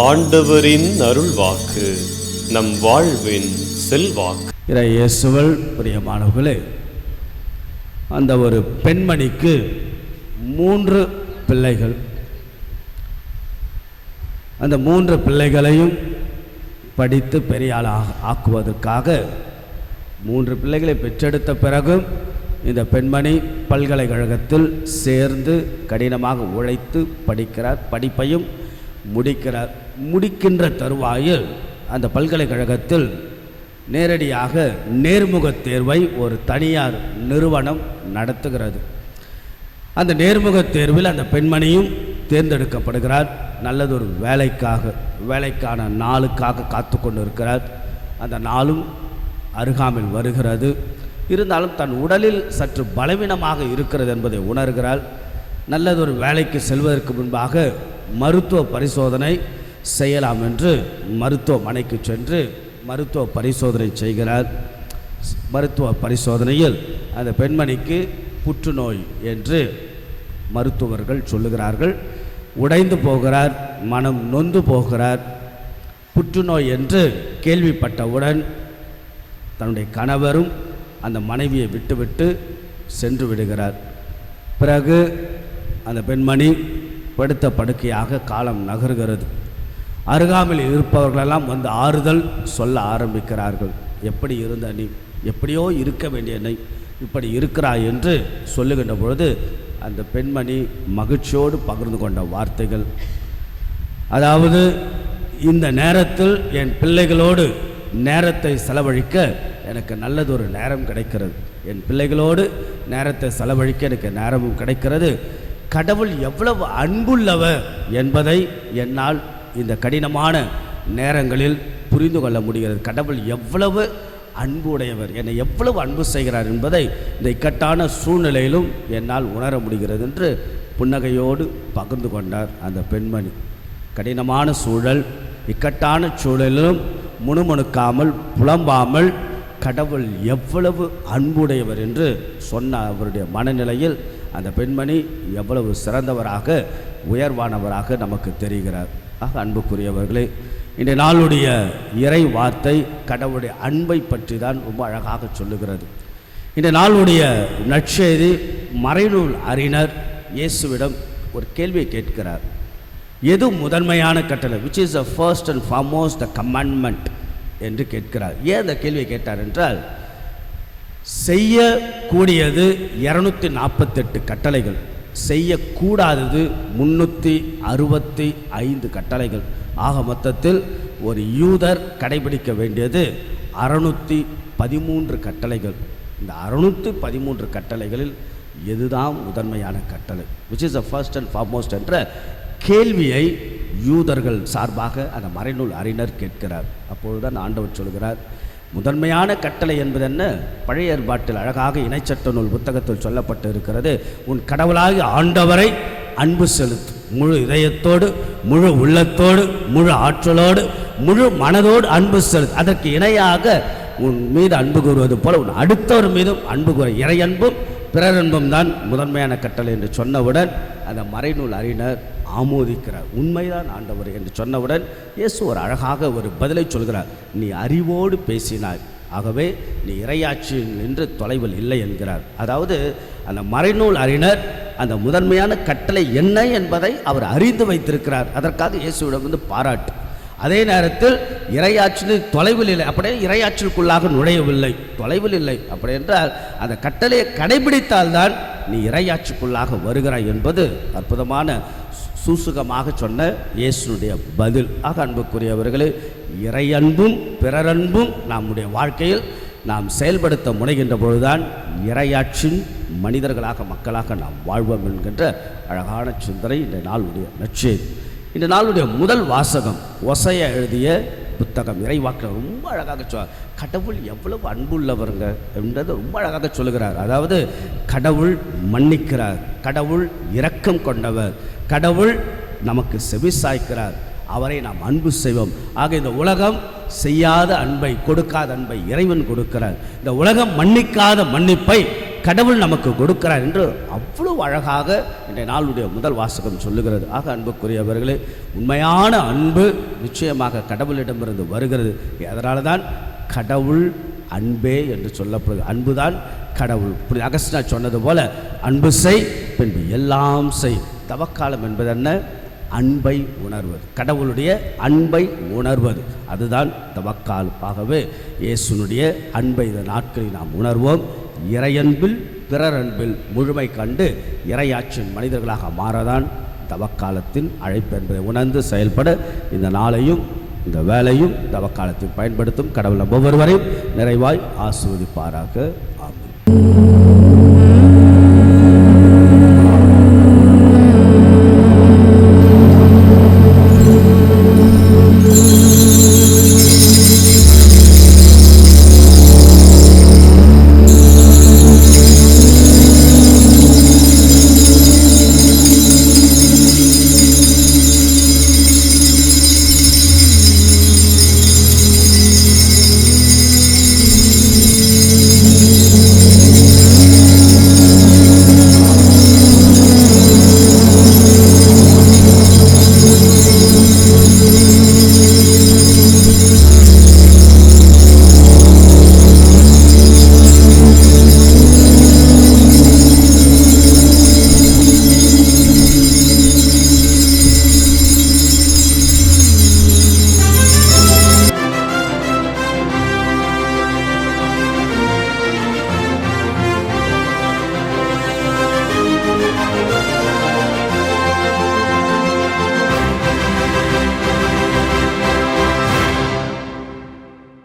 ஆண்டவரின் அருள்வாக்கு நம் வாழ்வின் செல்வாக்கு. இறையேசுவல் பிரியமானவர்களே அந்த ஒரு பெண்மணிக்கு மூன்று பிள்ளைகள். அந்த மூன்று பிள்ளைகளையும் படித்து பெரிய ஆளாக ஆக்குவதற்காக மூன்று பிள்ளைகளை பெற்றெடுத்த பிறகும் இந்த பெண்மணி பல்கலைக்கழகத்தில் சேர்ந்து கடினமாக உழைத்து படிக்கிறார் படிப்பையும் முடிக்கிறார். முடிக்கின்ற தருவாயில் அந்த பல்கலைக்கழகத்தில் நேரடியாக நேர்முகத் தேர்வை ஒரு தனியார் நிறுவனம் நடத்துகிறது. அந்த நேர்முகத் தேர்வில் அந்த பெண்மணியும் தேர்ந்தெடுக்கப்படுகிறார். நல்லதொரு வேலைக்காக வேலைக்கான நாளுக்காக காத்து கொண்டு இருக்கிறார் அந்த நாளும் அருகாமையில் வருகிறது. இருந்தாலும் தன் உடலில் சற்று பலவீனமாக இருக்கிறது என்பதை உணர்கிறாள். நல்லதொரு வேலைக்கு செல்வதற்கு முன்பாக மருத்துவ பரிசோதனை செய்யலாம் என்று மருத்துவமனைக்கு சென்று மருத்துவ பரிசோதனை செய்கிறார். மருத்துவ பரிசோதனையில் அந்த பெண்மணிக்கு புற்றுநோய் என்று மருத்துவர்கள் சொல்லுகிறார்கள். உடைந்து போகிறார் மனம் நொந்து போகிறார். புற்றுநோய் என்று கேள்விப்பட்டவுடன் தன்னுடைய கணவரும் அந்த மனைவியை விட்டுவிட்டு சென்று விடுகிறார். பிறகு அந்த பெண்மணி படுத்த படுக்கையாக காலம் நகர்கிறது. அருகாமையில் இருப்பவர்களெல்லாம் வந்து ஆறுதல் சொல்ல ஆரம்பிக்கிறார்கள். எப்படி இருந்த நீ எப்படியோ இருக்க வேண்டிய நீ இப்படி இருக்கிறாய் என்று சொல்லுகின்ற பொழுது அந்த பெண்மணி மகிழ்ச்சியோடு பகிர்ந்து கொண்ட வார்த்தைகள். அதாவது இந்த நேரத்தில் என் பிள்ளைகளோடு நேரத்தை செலவழிக்க எனக்கு நல்லதொரு நேரம் கிடைக்கிறது. என் பிள்ளைகளோடு நேரத்தை செலவழிக்க எனக்கு நேரமும் கிடைக்கிறது. கடவுள் எவ்வளவு அன்புள்ளவர் என்பதை என்னால் இந்த கடினமான நேரங்களில் புரிந்து கொள்ள முடிகிறது. கடவுள் எவ்வளவு அன்பு உடையவர் என்னை எவ்வளவு அன்பு செய்கிறார் என்பதை இந்த இக்கட்டான சூழ்நிலையிலும் என்னால் உணர முடிகிறது என்று புன்னகையோடு பகிர்ந்து கொண்டார் அந்த பெண்மணி. கடினமான சூழல் இக்கட்டான சூழலிலும் முணுமுணுக்காமல் புலம்பாமல் கடவுள் எவ்வளவு அன்புடையவர் என்று சொன்ன அவருடைய மனநிலையில் அந்த பெண்மணி எவ்வளவு சிறந்தவராக உயர்வானவராக நமக்கு தெரிகிறார். ஆக அன்புக்குரியவர்களே இந்த நாளுடைய இறை வார்த்தை கடவுளுடைய அன்பை பற்றி தான் ரொம்ப அழகாக சொல்லுகிறது. இந்த நாளுடைய நற்செய்தி மறைநூல் அறிஞர் இயேசுவிடம் ஒரு கேள்வியை கேட்கிறார். எது முதன்மையான கட்டளை? Which is the first and foremost the commandment என்று கேட்கிறார். ஏன் அந்த கேள்வியை கேட்டார் என்றால் செய்யக்கூடியது இரநூத்தி நாற்பத்தெட்டு கட்டளைகள். செய்யக்கூடாதது முன்னூற்றி அறுபத்தி ஐந்து கட்டளைகள். ஆக மொத்தத்தில் ஒரு யூதர் கடைபிடிக்க வேண்டியது அறுநூற்றி பதிமூன்று கட்டளைகள். இந்த அறுநூற்றி பதிமூன்று கட்டளைகளில் எதுதான் முதன்மையான கட்டளை? Which is the first and foremost என்ற கேள்வியை யூதர்கள் சார்பாக அந்த மறைநூல் அறிஞர் கேட்கிறார். அப்பொழுதுதான் ஆண்டவர் சொல்கிறார் முதன்மையான கட்டளை என்பது என்ன? பழைய ஏற்பாட்டில் அழகாக இணைச்சட்ட நூல் புத்தகத்தில் சொல்லப்பட்டு இருக்கிறது உன் கடவுளாகி ஆண்டவரை அன்பு செலுத்து. முழு இதயத்தோடு முழு உள்ளத்தோடு முழு ஆற்றலோடு முழு மனதோடு அன்பு செலுத்து. அதற்கு இணையாக உன் மீது அன்பு கூறுவது போல உன் அடுத்தவர் மீதும் அன்பு கூற இறையன்பும் பிறரன்பும் தான் முதன்மையான கட்டளை என்று சொன்னவுடன் அந்த மறைநூல் அறிஞர் ஆமோதிக்கிறார் உண்மைதான் ஆண்டவர் என்று சொன்னவுடன் இயேசு ஒரு அழகாக ஒரு பதிலை சொல்கிறார். நீ அறிவோடு பேசினாய். ஆகவே நீ இறையாட்சியில் நின்று தொலைவில் இல்லை என்கிறார். அதாவது அந்த மறைநூல் அறிஞர் அந்த முதன்மையான கட்டளை என்ன என்பதை அவர் அறிந்து வைத்திருக்கிறார். அதற்காக இயேசுவிடம் வந்து பாராட்டு. அதே நேரத்தில் இறையாற்றில் தொலைவில் இல்லை. அப்படியே இறையாற்றிற்குள்ளாக நுழையவில்லை. தொலைவில் இல்லை. அப்படி என்றால் அந்த கட்டளையை கடைபிடித்தால்தான் நீ இரையாற்றுக்குள்ளாக வருகிறாய் என்பது அற்புதமான சூசுகமாக சொன்ன இயேசுனுடைய பதில். ஆக அன்புக்குரியவர்களே இறையன்பும் பிறரன்பும் நம்முடைய வாழ்க்கையில் நாம் செயல்படுத்த முனைகின்ற பொழுதுதான் இறையாற்றின் மனிதர்களாக மக்களாக நாம் வாழ்வோம் என்கின்ற அழகான சிந்தனை இந்த நாளுடைய நற்செய்தி இந்த நாளுடைய முதல் வாசகம் ஒசைய எழுதிய புத்தகம். இறைவாக்கில் ரொம்ப அழகாக சொ கடவுள் எவ்வளவு அன்புள்ளவருங்க என்றதை ரொம்ப அழகாக சொல்லுகிறார். அதாவது கடவுள் மன்னிக்கிறார். கடவுள் இரக்கம் கொண்டவர். கடவுள் நமக்கு செவிசாய்க்கிறார். அவரை நாம் அன்பு செய்வோம். ஆக இந்த உலகம் செய்யாத அன்பை கொடுக்காத அன்பை இறைவன் கொடுக்கிறார். இந்த உலகம் மன்னிக்காத மன்னிப்பை கடவுள் நமக்கு கொடுக்கிறார் என்று அவ்வளவு அழகாக இன்றைய நாளுடைய முதல் வாசகம் சொல்லுகிறது. ஆக அன்புக்குரியவர்களே உண்மையான அன்பு நிச்சயமாக கடவுளிடமிருந்து வருகிறது. அதனால தான் கடவுள் அன்பே என்று சொல்லப்படுது அன்புதான் கடவுள். புனித அகஸ்டினா சொன்னது போல அன்பு செய் பின்பு எல்லாம் செய். தவக்காலம் என்பது என்ன அன்பை உணர்வது. கடவுளுடைய அன்பை உணர்வது. அதுதான் தவக்காலப்பாகவே ஆகவே இயேசுனுடைய அன்பை இந்த நாட்களில் நாம் உணர்வோம். இறையன்பில் பிறர் அன்பில் முழுமை கண்டு இறையாற்றின் மனிதர்களாக மாறதான் தவக்காலத்தின் அழைப்பு என்பதை உணர்ந்து செயல்பட இந்த நாளையும் இந்த வேலையும் தவக்காலத்தில் பயன்படுத்தும் கடவுள் நம் ஒவ்வொருவரையும் நிறைவாய் ஆசிர்வதிப்பாராக.